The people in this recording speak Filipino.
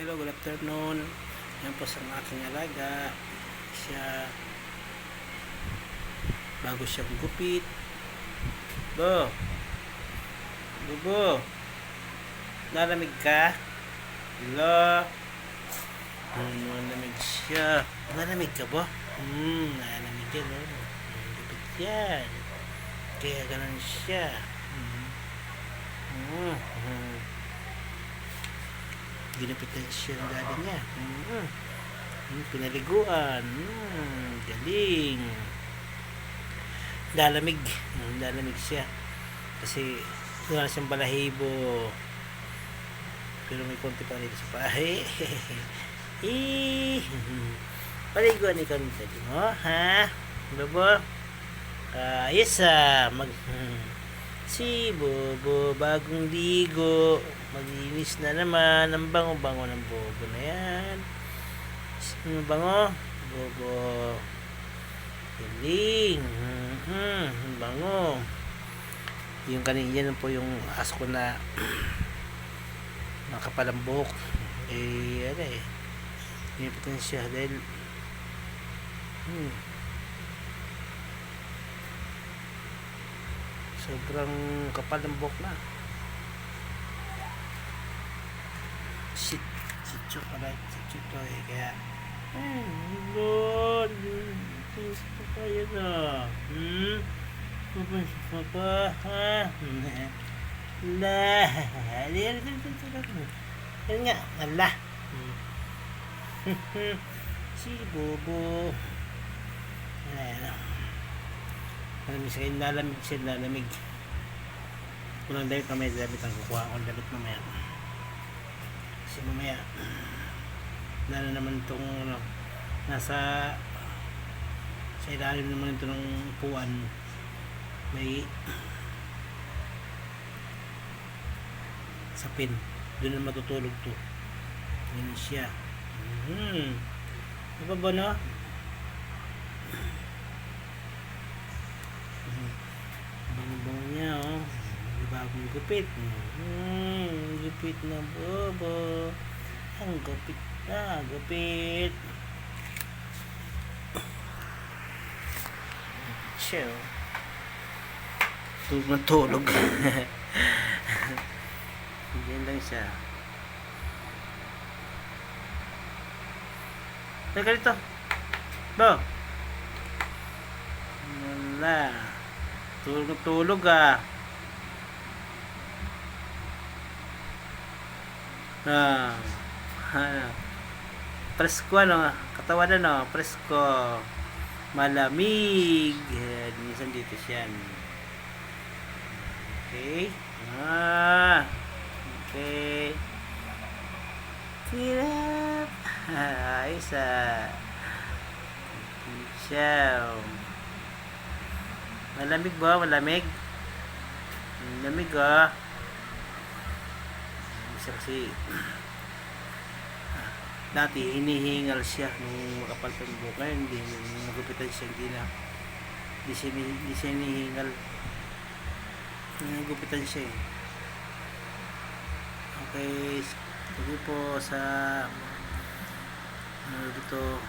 Hello, good afternoon. Yan po sa aking alaga. Siya, bago siya gupit. Bo. Bubo. Nalamig ka? Hello. Hmm, nalamig siya. Nalamig ka ba? Hmm, nalamig yan. Oh. Hmm, Gupit yan. Kaya ganun siya. Hmm. Hmm. Hmm. Ginapitan siya ng daddy niya. Mm. Mm, Pinaliguan. Mm, galing. Lalamig. Mm, lalamig siya. Kasi wala siyang balahibo. Pero may konti pa rin sa pahe. Paliguan ng daddy mo, ha? Bobo? Ayos ah. Mag... Hmm. Si Bobo, bagong ligo. Maglinis na naman. Ang bango-bango ng Bobo na yan. Ano bango? Bobo. Galing. Mm-hmm. Ang bango. Yung kanina po yung aso ko na nakapalambok. Eh, ano eh. Pinipitan siya dahil hmm, sobrang kapal ng buhok na shit si Chok pala si Chok to eh kaya ay Lord gusto kayo na hmm papa papa ha la yan nga ala si Bobo. Ayan Malamig sa lalamig siya, lalamig. Kulang damit mamaya, damit ang kukuha ko damit mamaya. Kasi mamaya, lalo naman itong, ano, nasa, sa ilalim naman ito ng upuan, may, sapin. Doon na matutulog to. Ganun siya. Hmm. Ano ba ba no? Bagong gupit. Hmm, gupit na bobo. Ang gupit na, gupit. Oh. Tulog na tulog. Diyan lang siya. Teka dito. Bo. Wala. Tulog na tulog ah. Ah. Presko ano. Katawan ano. Presko. Malamig. Yan. Minsan dito siya. Okay. Ah. Okay. Tirap. Ayos ah. Siya. Malamig ba? Malamig? Malamig ah. Isa kasi ah, dati hinihingal siya nung makapal pa yung ngayon hindi nagupitan siya hindi na hindi siya, hindi siya hinihingal. Nagupitan siya eh. Okay sige po sa ano dito